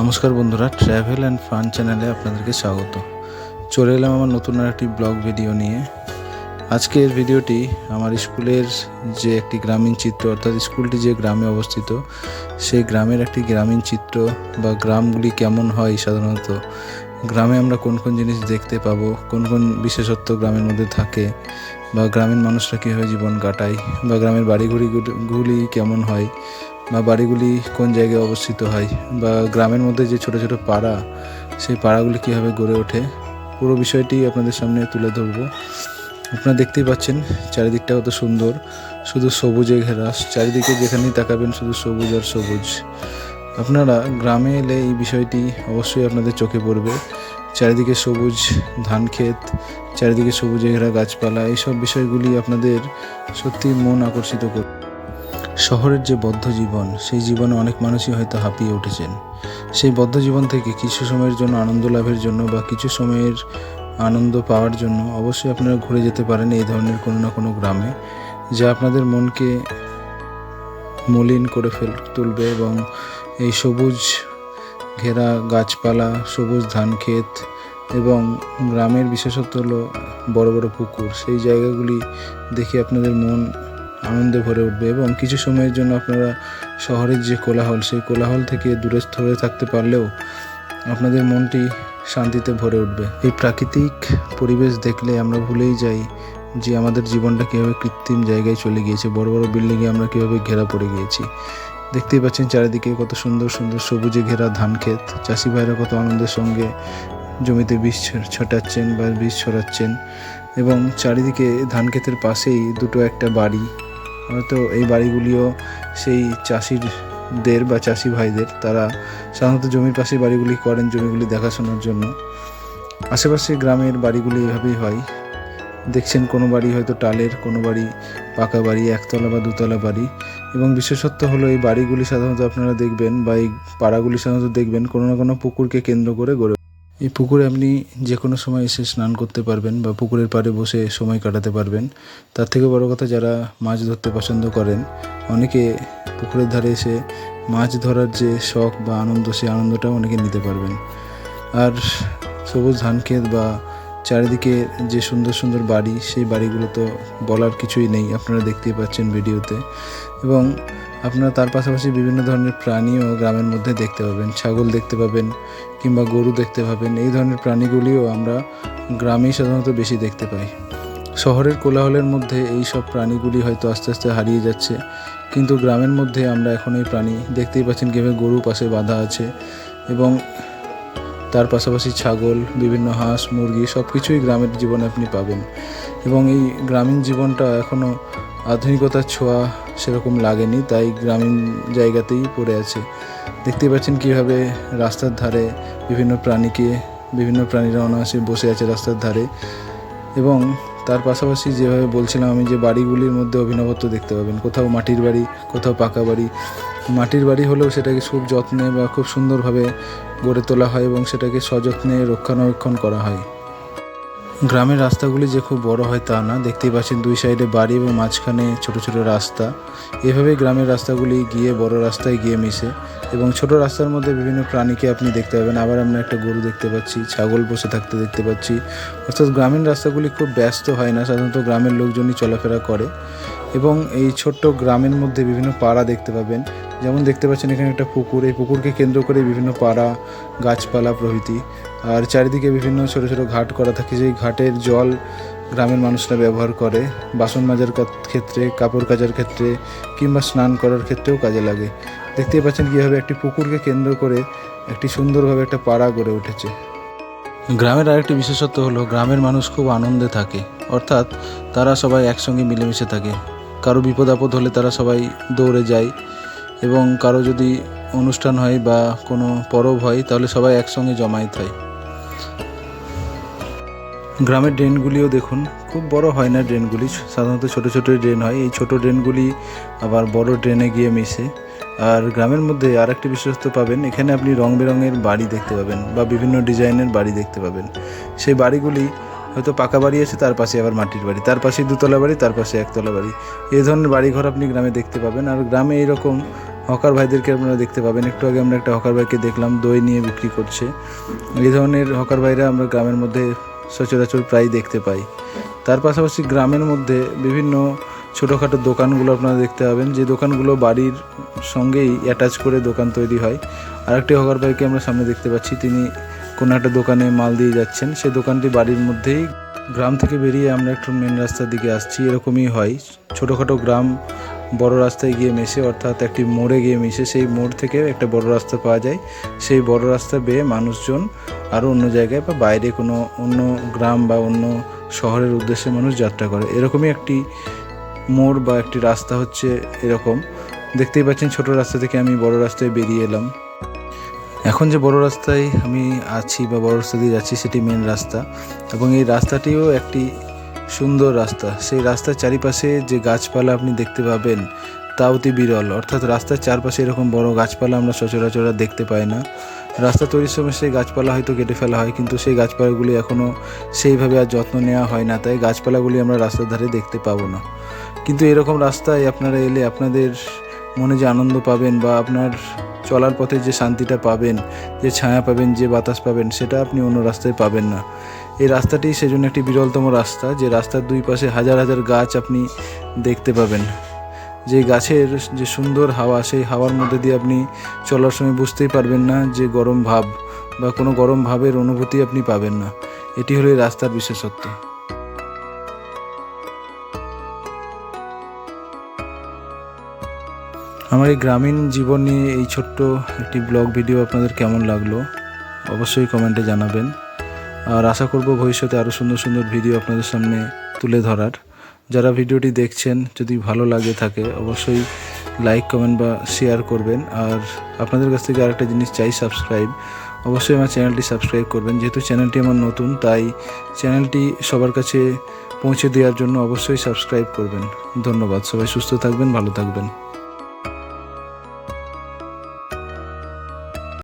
নমস্কার বন্ধুরা travel and fun চ্যানেলে আপনাদেরকে স্বাগত। চলে এলাম আমার নতুন আর একটি ব্লগ ভিডিও নিয়ে। আজকের ভিডিওটি আমার স্কুলের যে একটি গ্রামীণ চিত্র, অর্থাৎ স্কুলটি যে গ্রামে অবস্থিত, সেই গ্রামের একটি গ্রামীণ চিত্র বা গ্রামগুলি কেমন হয় সাধারণত, গ্রামে আমরা কোন কোন জিনিস দেখতে পাবো, কোন কোন বিশেষত্ব গ্রামের মধ্যে থাকে, বা গ্রামীণ মানুষরা কীভাবে জীবন কাটায়, বা গ্রামের বাড়িঘড়িগুলি কেমন হয় বা বাড়িগুলি কোন জায়গায় অবস্থিত হয় বা গ্রামের মধ্যে যে ছোট ছোট পাড়া, সেই পাড়াগুলি কীভাবে গড়ে ওঠে, পুরো বিষয়টি আপনাদের সামনে তুলে ধরবো। আপনারা দেখতেই পাচ্ছেন, চারিদিকটা কত সুন্দর, শুধু সবুজে ঘেরা। চারিদিকে যেখানেই তাকাবেন শুধু সবুজ আর সবুজ। আপনারা গ্রামে এলে এই বিষয়টি অবশ্যই আপনাদের চোখে পড়বে। চারিদিকে সবুজ ধান ক্ষেত, চারিদিকে সবুজে ঘেরা গাছপালা, এইসব বিষয়গুলি আপনাদের সত্যি মন আকর্ষিত করবে। শহরের যে বদ্ধ জীবন, সেই জীবনে অনেক মানুষই হয়তো হাঁপিয়ে উঠেছেন। সেই বদ্ধ জীবন থেকে কিছু সময়ের জন্য আনন্দ লাভের জন্য বা কিছু সময়ের আনন্দ পাওয়ার জন্য অবশ্যই আপনারা ঘুরে যেতে পারেন এই ধরনের কোনো না কোনো গ্রামে, যা আপনাদের মনকে মলিন করে ফেল, তুলবে এবং এই সবুজ ঘেরা গাছপালা, সবুজ ধান ক্ষেত এবং গ্রামের বিশেষত্ব হলো বড় বড় পুকুর। সেই জায়গাগুলি দেখে আপনাদের মন আনন্দে ভরে উঠবে এবং কিছু সময়ের জন্য আপনারা শহরের যে কোলাহল, সেই কোলাহল থেকে দূরে ধরে থাকতে পারলেও আপনাদের মনটি শান্তিতে ভরে উঠবে। এই প্রাকৃতিক পরিবেশ দেখলে আমরা ভুলেই যাই যে আমাদের জীবনটা কীভাবে কৃত্রিম জায়গায় চলে গিয়েছে, বড় বড় বিল্ডিংয়ে আমরা কীভাবে ঘেরা পড়ে গিয়েছি। দেখতেই পাচ্ছেন চারিদিকে কত সুন্দর সুন্দর সবুজে ঘেরা ধান ক্ষেত। চাষি ভাইরা কত আনন্দের সঙ্গে জমিতে বীজ ছটাচ্ছেন বা বীজ ছড়াচ্ছেন এবং চারিদিকে ধান ক্ষেতের পাশেই দুটো একটা বাড়ি। হয়তো এই বাড়িগুলিও সেই চাষিদের বা চাষি ভাইদের, তারা সাধারণত জমির পাশে বাড়িগুলি করেন জমিগুলি দেখাশোনার জন্য। আশেপাশে গ্রামের বাড়িগুলি এভাবেই হয়। দেখছেন কোনো বাড়ি হয়তো টালের, কোনো বাড়ি পাকা বাড়ি, একতলা বা দুতলা বাড়ি। এবং বিশেষত্ব হলো এই বাড়িগুলি সাধারণত আপনারা দেখবেন বা এই পাড়াগুলি সাধারণত দেখবেন কোনো না কোনো পুকুরকে কেন্দ্র করে গড়ে এই পুকুরে আপনি যে কোনো সময় এসে স্নান করতে পারবেন বা পুকুরের পাড়ে বসে সময় কাটাতে পারবেন। তার থেকে বড় কথা যারা মাছ ধরতে পছন্দ করেন, অনেকে পুকুরের ধারে এসে মাছ ধরার যে শখ বা আনন্দ, সেই আনন্দটাও অনেকে নিতে পারবেন। আর সবুজ ধান ক্ষেত বা চারিদিকে যে সুন্দর সুন্দর বাড়ি, সেই বাড়িগুলো তো বলার কিছুই নেই, আপনারা দেখতেই পাচ্ছেন ভিডিওতে। এবং আপনারা তার পাশাপাশি বিভিন্ন ধরনের প্রাণীও গ্রামের মধ্যে দেখতে পাবেন। ছাগল দেখতে পাবেন কিংবা গরু দেখতে পাবেন। এই ধরনের প্রাণীগুলিও আমরা গ্রামেই সাধারণত বেশি দেখতে পাই। শহরের কোলাহলের মধ্যে এই সব প্রাণীগুলি হয়তো আস্তে আস্তে হারিয়ে যাচ্ছে। কিন্তু গ্রামের মধ্যে আমরা এখন এই প্রাণী দেখতেই পাচ্ছেন কীভাবে গরু পাশে বাঁধা আছে এবং তার পাশাপাশি ছাগল, বিভিন্ন হাঁস, মুরগি সব কিছুই গ্রামের জীবনে আপনি পাবেন। এবং এই গ্রামীণ জীবনটা এখনও আধুনিকতার ছোঁয়া সেরকম লাগেনি, তাই গ্রামীণ জায়গাতেই পড়ে আছে। দেখতেই পাচ্ছেন কীভাবে রাস্তার ধারে বিভিন্ন প্রাণীকে, বিভিন্ন প্রাণীরা অনায়াসে বসে আছে রাস্তার ধারে। এবং তার পাশাপাশি যেভাবে বলছিলাম আমি যে বাড়িগুলির মধ্যে অভিনবত্ব দেখতে পাবেন। কোথাও মাটির বাড়ি, কোথাও পাকা বাড়ি। মাটির বাড়ি হলেও সেটাকে খুব যত্নে বা খুব সুন্দরভাবে গড়ে তোলা হয় এবং সেটাকে সযত্নে রক্ষণাবেক্ষণ করা হয়। গ্রামের রাস্তাগুলি যে খুব বড় হয় তা না। দেখতেই পাচ্ছেন দুই সাইডে বাড়ি এবং মাঝখানে ছোট ছোট রাস্তা। এভাবে গ্রামের রাস্তাগুলি গিয়ে বড় রাস্তায় গিয়ে মিশে এবং ছোট রাস্তার মধ্যে বিভিন্ন প্রাণীকে আপনি দেখতে পাবেন। আবার আমরা একটা গরু দেখতে পাচ্ছি, ছাগল বসে থাকতে দেখতে পাচ্ছি। অর্থাৎ গ্রামীণ রাস্তাগুলি খুব ব্যস্ত হয় না, সাধারণত গ্রামের লোকজনই চলাফেরা করে। এবং এই ছোট্ট গ্রামের মধ্যে বিভিন্ন পাড়া দেখতে পাবেন। যেমন দেখতে পাচ্ছেন এখানে একটা পুকুর। এই পুকুরকে কেন্দ্র করে বিভিন্ন পাড়া, গাছপালা, প্রভৃতি। আর চারিদিকে বিভিন্ন ছোট ছোট ঘাট করা থাকে, যেই ঘাটের জল গ্রামের মানুষরা ব্যবহার করে। বাসন মাজার ক্ষেত্রে, কাপড় কাচার ক্ষেত্রে, কিংবা স্নান করার ক্ষেত্রেও কাজে লাগে। দেখতেই পাচ্ছেন কীভাবে একটি পুকুরকে কেন্দ্র করে একটি সুন্দরভাবে একটা পাড়া গড়ে উঠেছে। গ্রামের আরেকটি বিশেষত্ব হলো, গ্রামের মানুষ খুব আনন্দে থাকে। অর্থাৎ তারা সবাই একসঙ্গে মিলেমিশে থাকে। কারও বিপদ আপদ হলে তারা সবাই দৌড়ে যায় এবং কারও যদি অনুষ্ঠান হয় বা কোনো পরব হয়, তাহলে সবাই একসঙ্গে জমায়েত হয়। গ্রামের ড্রেনগুলিও দেখুন, খুব বড় হয় না ড্রেনগুলি, সাধারণত ছোট ছোট ড্রেন হয়। এই ছোট ড্রেনগুলি আবার বড় ড্রেনে গিয়ে মিশে। আর গ্রামের মধ্যে আরেকটি বিশেষত্ব পাবেন, এখানে আপনি রং বেরঙের বাড়ি দেখতে পাবেন বা বিভিন্ন ডিজাইনের বাড়ি দেখতে পাবেন। সেই বাড়িগুলি হয়তো পাকা বাড়ি আছে, তার পাশে আবার মাটির বাড়ি, তার পাশে দুতলা বাড়ি, তার পাশে একতলা বাড়ি। এই ধরনের বাড়িঘর আপনি গ্রামে দেখতে পাবেন। আর গ্রামে এইরকম হকার ভাইদেরকে আপনারা দেখতে পাবেন। একটু আগে আমরা একটা হকার ভাইকে দেখলাম, দই নিয়ে বিক্রি করছে। এই ধরনের হকার ভাইরা আমরা গ্রামের মধ্যে সচরাচর প্রায় দেখতে পাই। তার পাশাপাশি গ্রামের মধ্যে বিভিন্ন ছোটোখাটো দোকানগুলো আপনারা দেখতে পাবেন। যে দোকানগুলো বাড়ির সঙ্গেই অ্যাটাচ করে দোকান তৈরি হয়। আরেকটি হকার ভাইকে আমরা সামনে দেখতে পাচ্ছি। তিনি কোনো একটা দোকানে মাল দিয়ে যাচ্ছেন। সেই দোকানটি বাড়ির মধ্যেই গ্রাম থেকে বেরিয়ে আমরা একটু মেন রাস্তার দিকে আসছি। এরকমই হয়। ছোটোখাটো গ্রাম বড় রাস্তায় গিয়ে মেশে, অর্থাৎ একটি মোড়ে গিয়ে মিশে, সেই মোড় থেকে একটা বড় রাস্তা পাওয়া যায়। সেই বড় রাস্তা বেয়ে মানুষজন আরও অন্য জায়গায় বা বাইরে কোনো অন্য গ্রাম বা অন্য শহরের উদ্দেশ্যে মানুষ যাত্রা করে। এরকমই একটি মোড় বা একটি রাস্তা হচ্ছে এরকম। দেখতেই পাচ্ছেন ছোট রাস্তা থেকে আমি বড় রাস্তায় বেরিয়ে এলাম। এখন যে বড় রাস্তায় আমি আছি বা বড় রাস্তা দিয়ে যাচ্ছি, সেটি মেন রাস্তা। এবং এই রাস্তাটিও একটি সুন্দর রাস্তা। সেই রাস্তার চারিপাশে যে গাছপালা আপনি দেখতে পাবেন তা অতি বিরল। অর্থাৎ রাস্তার চারপাশে এরকম বড় গাছপালা আমরা সচরাচর দেখতে পাই না। রাস্তা তৈরির সময় সেই গাছপালা হয়তো কেটে ফেলা হয়, কিন্তু সেই গাছপালাগুলি এখনও সেইভাবে আর যত্ন নেওয়া হয় না, তাই গাছপালাগুলি আমরা রাস্তার ধারে দেখতে পাবো না। কিন্তু এরকম রাস্তায় আপনারা এলে আপনাদের মনে যে আনন্দ পাবেন বা আপনার চলার পথে যে শান্তিটা পাবেন, যে ছায়া পাবেন, যে বাতাস পাবেন, সেটা আপনি অন্য রাস্তায় পাবেন না। এই রাস্তাটি সেজন্য একটি বিরলতম রাস্তা, যে রাস্তার দুই পাশে হাজার হাজার গাছ আপনি দেখতে পাবেন। যে গাছের যে সুন্দর হাওয়া, সেই হাওয়ার মধ্যে দিয়ে আপনি চলার সময় বুঝতেই পারবেন না যে গরম ভাব বা কোনো গরম ভাবের অনুভূতি আপনি পাবেন না। এটি হলো এই রাস্তার বিশেষত্ব। আমার এই গ্রামীণ জীবন নিয়ে এই ছোট্ট একটি ব্লগ ভিডিও আপনাদের কেমন লাগল? অবশ্যই কমেন্টে জানাবেন। আর আশা করব ভবিষ্যতে আরও সুন্দর সুন্দর ভিডিও আপনাদের সামনে তুলে ধরার। যারা ভিডিওটি দেখছেন, যদি ভালো লাগে থাকে, অবশ্যই লাইক কমেন্ট বা শেয়ার করবেন। আর আপনাদের কাছ থেকে আরেকটা জিনিস চাই সাবস্ক্রাইব অবশ্যই আমার চ্যানেলটি সাবস্ক্রাইব করবেন। যেহেতু চ্যানেলটি আমার নতুন, তাই চ্যানেলটি সবার কাছে পৌঁছে দেওয়ার জন্য অবশ্যই সাবস্ক্রাইব করবেন। ধন্যবাদ। সবাই সুস্থ থাকবেন, ভালো থাকবেন।